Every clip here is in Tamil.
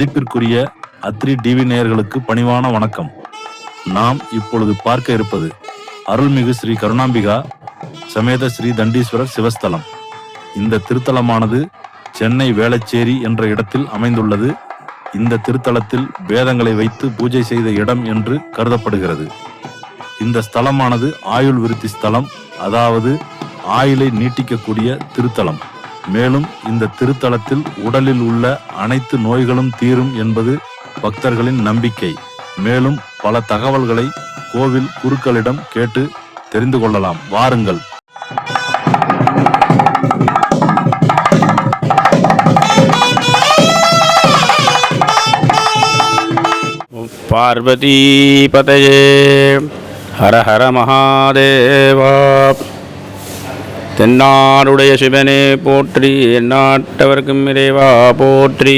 மதிப்பிற்குரிய அத்ரி டிவி நேயர்களுக்கு பணிவான வணக்கம். நாம் இப்பொழுது பார்க்க இருப்பது அருள்மிகு ஸ்ரீ கருணாம்பிகா சமேத ஸ்ரீ தண்டீஸ்வரர் சிவஸ்தலம். இந்த திருத்தலமானது சென்னை வேளச்சேரி என்ற இடத்தில் அமைந்துள்ளது. இந்த திருத்தலத்தில் வேதங்களை வைத்து பூஜை செய்த இடம் என்று கருதப்படுகிறது. இந்த ஸ்தலமானது ஆயுள் விருத்தி ஸ்தலம் அதாவது ஆயுளை நீட்டிக்கக்கூடிய திருத்தலம். மேலும் இந்த திருத்தலத்தில் உடலில் உள்ள அனைத்து நோய்களும் தீரும் என்பது பக்தர்களின் நம்பிக்கை. மேலும் பல தகவல்களை கோவில் குருக்களிடம் கேட்டு தெரிந்து கொள்ளலாம். வாருங்கள். பார்வதிபதயே ஹர ஹர மகாதேவா. தென்னாருடைய சிவனே போற்றி எந்நாட்டவர்க்கும் இறைவா போற்றி.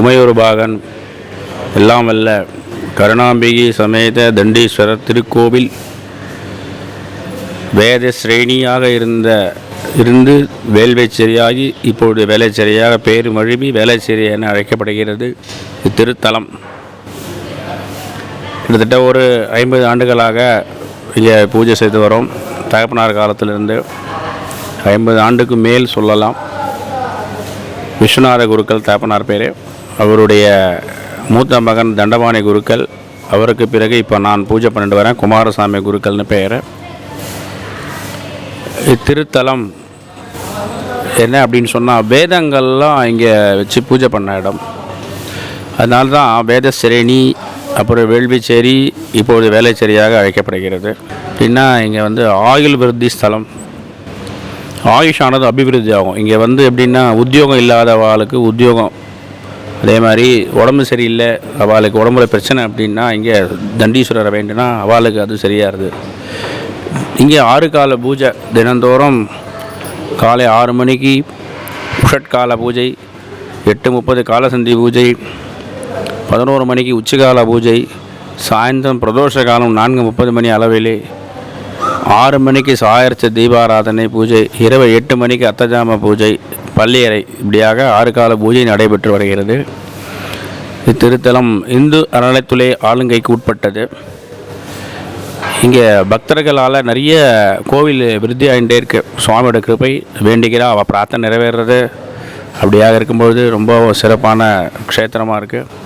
உமையொரு பாகன் எல்லாம் வல்ல கருணாம்பிகை சமேத தண்டீஸ்வரர் திருக்கோவில். வேத ஸ்ரேணியாக இருந்த இருந்து வேல்வேச்சேரியாகி இப்பொழுது வேலைச்சேரியாக பேர் மழுவி வேலைச்சேரி என அழைக்கப்படுகிறது இத்திருத்தலம். கிட்டத்தட்ட ஒரு ஐம்பது ஆண்டுகளாக இங்கே பூஜை செய்து வரோம். தகப்பனார் காலத்திலிருந்து ஐம்பது ஆண்டுக்கு மேல் சொல்லலாம். விஸ்வநாத குருக்கள் தகப்பனார் பேர். அவருடைய மூத்த மகன் தண்டபாணி குருக்கள். அவருக்கு பிறகு இப்போ நான் பூஜை பண்ணிட்டு வரேன். குமாரசாமி குருக்கள்னு பெயர் இத்திருத்தலம் என்ன அப்படின்னு சொன்னால் வேதங்கள்லாம் இங்கே வச்சு பூஜை பண்ண இடம். அதனால தான் வேத சிரேணி அப்புறம் வேள்விச்சேரி இப்பொழுது வேலைச்சேரியாக அழைக்கப்படுகிறது. அப்படின்னா இங்கே வந்து ஆயுள் விருத்தி ஸ்தலம். ஆயுஷானது அபிவிருத்தி ஆகும் இங்கே வந்து எப்படின்னா உத்தியோகம் இல்லாத வாளுக்கு உத்தியோகம். அதே மாதிரி உடம்பு சரியில்லை அவளுக்கு உடம்புல பிரச்சனை அப்படின்னா இங்கே தண்டீஸ்வரரை வேண்டுனா அவளுக்கு அது சரியாகுது இங்கே ஆறு கால பூஜை தினந்தோறும் காலை ஆறு மணிக்கு உஷட்கால பூஜை எட்டு முப்பது காலசந்தி பூஜை பதினோரு மணிக்கு உச்சிகால பூஜை சாயந்தரம் பிரதோஷ காலம் நான்கு முப்பது மணி அளவிலே ஆறு மணிக்கு சாயர்ச்ச தீபாராதனை பூஜை இரவு எட்டு மணிக்கு அத்தஜாம பூஜை பள்ளியறை இப்படியாக ஆறு கால பூஜை நடைபெற்று வருகிறது. இத்திருத்தலம் இந்து அறநிலைத்துறை ஆளுங்கைக்கு உட்பட்டது. இங்கே பக்தர்களால் நிறைய கோவில் விருத்தி ஆகிட்டே இருக்கு. சுவாமியோட கிருபை வேண்டிக்கிறா அவள் பிரார்த்தனை நிறைவேறது அப்படியாக இருக்கும்பொழுது ரொம்ப சிறப்பான க்ஷேத்திரமாக இருக்குது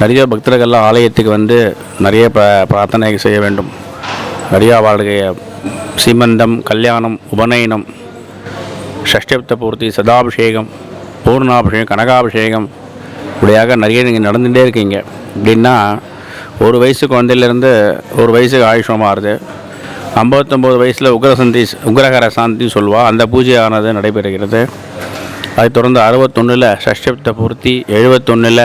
நிறைய பக்தர்கள்லாம் ஆலயத்துக்கு வந்து நிறைய ப பிரார்த்தனை செய்ய வேண்டும். நிறைய அவளுடைய சீமந்தம் கல்யாணம் உபநயனம் ஷஷ்டப்த பூர்த்தி சதாபிஷேகம் பூர்ணாபிஷேகம் கனகாபிஷேகம் இப்படியாக நிறைய நீங்கள் நடந்துகிட்டே இருக்கீங்க. அப்படின்னா ஒரு வயசு குழந்தையிலேருந்து ஒரு வயசுக்கு ஆயுஷம் மாறுது ஐம்பத்தொம்போது வயசில் உக்ரசந்தி உக்ரகர சாந்தி சொல்வா அந்த பூஜையானது நடைபெறுகிறது. அதை தொடர்ந்து அறுபத்தொன்னில் ஷஷ்டப்த பூர்த்தி எழுபத்தொன்னில்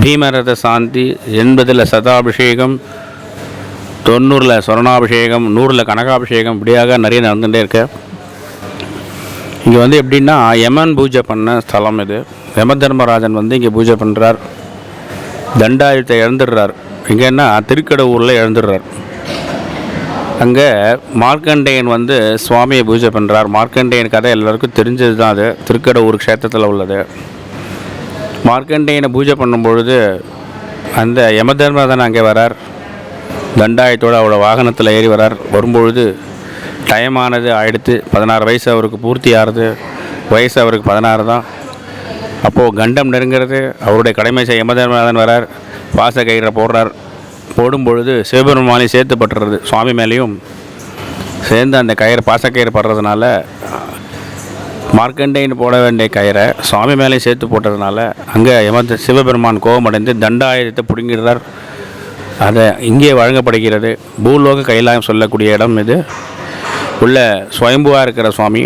பீமரத சாந்தி எண்பதில் சதாபிஷேகம் தொண்ணூறில் சொரணாபிஷேகம் நூறில் கனகாபிஷேகம் இப்படியாக நிறைய நடந்துகிட்டே இருக்கு. இங்கே வந்து எப்படின்னா யமன் பூஜை பண்ண ஸ்தலம் இது. யம தர்மராஜன் வந்து இங்கே பூஜை பண்ணுறார் தண்டாயுதத்தை இழந்துடுறார். எங்கன்னா திருக்கடவுரில் இழந்துடுறார். அங்கே மார்க்கண்டேயன் வந்து சுவாமியை பூஜை பண்ணுறார் மார்க்கண்டேயன் கதை எல்லாருக்கும் தெரிஞ்சது தான் அது. திருக்கடவுர் க்ஷேத்திரத்தில் உள்ளது. மார்க்கண்டேயனை பூஜை பண்ணும்பொழுது அந்த யமதர்மராஜன் அங்கே வரார். தண்டாயத்தோடு அவரோட வாகனத்தில் ஏறி வரார். வரும்பொழுது டைம் ஆனது ஆயிடுத்து. பதினாறு வயசு அவருக்கு பூர்த்தி ஆறுது. வயசு அவருக்கு பதினாறு தான். அப்போது கண்டம் நெருங்கிறது. அவருடைய கடமை செய்ய யமதர்மநாதன் வரார். பாச கயிறை போடுறார். போடும் பொழுது சேர்த்து பட்டுறது. சுவாமி மேலேயும் சேர்ந்து அந்த கயிறு பாசக்கயிறு படுறதுனால மார்க்கண்டேயன் போட வேண்டிய கயிறை சுவாமி மேலே சேர்த்து போட்டதுனால அங்கே யம சிவபெருமான் கோபமடைந்து தண்டாயுதத்தை பிடுங்கிடுறார். அதை இங்கே வழங்கப்படுகிறது. பூலோக கைலாயம் சொல்லக்கூடிய இடம் இது. உள்ள சுயம்புவாக இருக்கிற சுவாமி.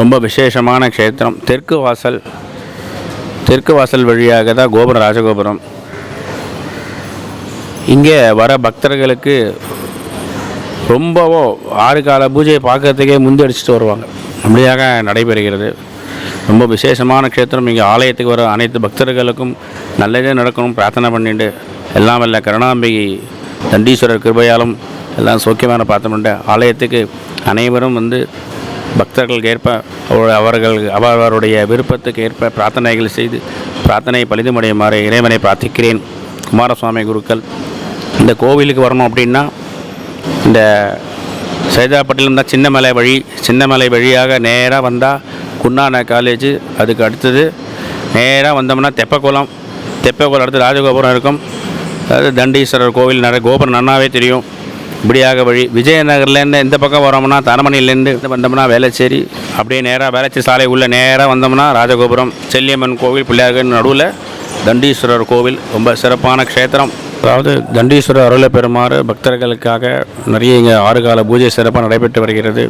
ரொம்ப விசேஷமான க்ஷேத்திரம். தெற்கு வாசல் தெற்கு வாசல் வழியாக தான் கோபுரம் ராஜகோபுரம். இங்கே வர பக்தர்களுக்கு ரொம்பவோ ஆறு கால பூஜையை பார்க்கறதுக்கே முந்தி அடிச்சுட்டு வருவாங்க. அப்படியாக நடைபெறுகிறது. ரொம்ப விசேஷமான க்ஷேத்திரம். இங்கே ஆலயத்துக்கு வர அனைத்து பக்தர்களுக்கும் நல்லதே நடக்கணும். பிரார்த்தனை பண்ணிட்டு எல்லாம் வல்ல கருணாம்பிகை தண்டீஸ்வரர் கிருபையாலும் எல்லாம் சோக்கியமான பார்த்தமுண்டு ஆலயத்துக்கு அனைவரும் வந்து பக்தர்களுக்கு ஏற்ப அவ- அவர்கள் அவரவருடைய விருப்பத்துக்கு ஏற்ப பிரார்த்தனைகள் செய்து பிரார்த்தனை பலிதமடையுமாறு இறைவனை பிரார்த்திக்கிறேன். குமாரசுவாமி குருக்கள் இந்த கோவிலுக்கு வரணும் அப்படின்னா இந்த சைதாப்பட்டினம் தான் சின்னமலை வழி சின்னமலை வழியாக நேராக வந்தால் குன்னான காலேஜ் அதுக்கு அடுத்தது நேராக வந்தோம்னா தெப்பக்குளம். தெப்பக்குளம் அடுத்து ராஜகோபுரம் இருக்கும். அதாவது தண்டீஸ்வரர் கோவில் நிறைய கோபுரம் நன்னாவே தெரியும். இப்படியாக வழி விஜயநகர்லேருந்து எந்த பக்கம் வரோம்னா தரமணிலேருந்து வந்தோம்னா வேலைச்சேரி அப்படியே நேராக வேலைச்சேரி சாலை உள்ளே நேராக வந்தோம்னா ராஜகோபுரம். செல்லியம்மன் கோவில் பிள்ளையார்கள் நடுவில் தண்டீஸ்வரர் கோவில். ரொம்ப சிறப்பான க்ஷேத்திரம். அதாவது தண்டீஸ்வரர் அருளை பெறுமாறு பக்தர்களுக்காக நிறைய இங்கே ஆறு கால பூஜை சிறப்பாக நடைபெற்று வருகிறது.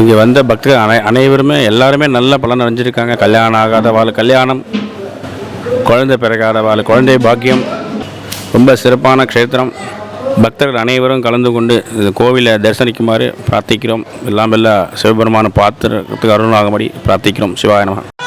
இங்கே வந்த பக்தர்கள் அனை அனைவருமே எல்லாருமே நல்ல பலன் அடைஞ்சிருக்காங்க. கல்யாணம் ஆகாத வாழ் கல்யாணம் குழந்தை பிறகாத வாழ் குழந்தை பாக்கியம் ரொம்ப சிறப்பான க்ஷேத்திரம். பக்தர்கள் அனைவரும் கலந்து கொண்டு இந்த கோவிலை தரிசனிக்குமாறு பிரார்த்திக்கிறோம். எல்லாம் எல்லாம் சிவபெருமான பார்த்துறதுக்கு அருணாகும்படி பிரார்த்திக்கிறோம். சிவாயனமாக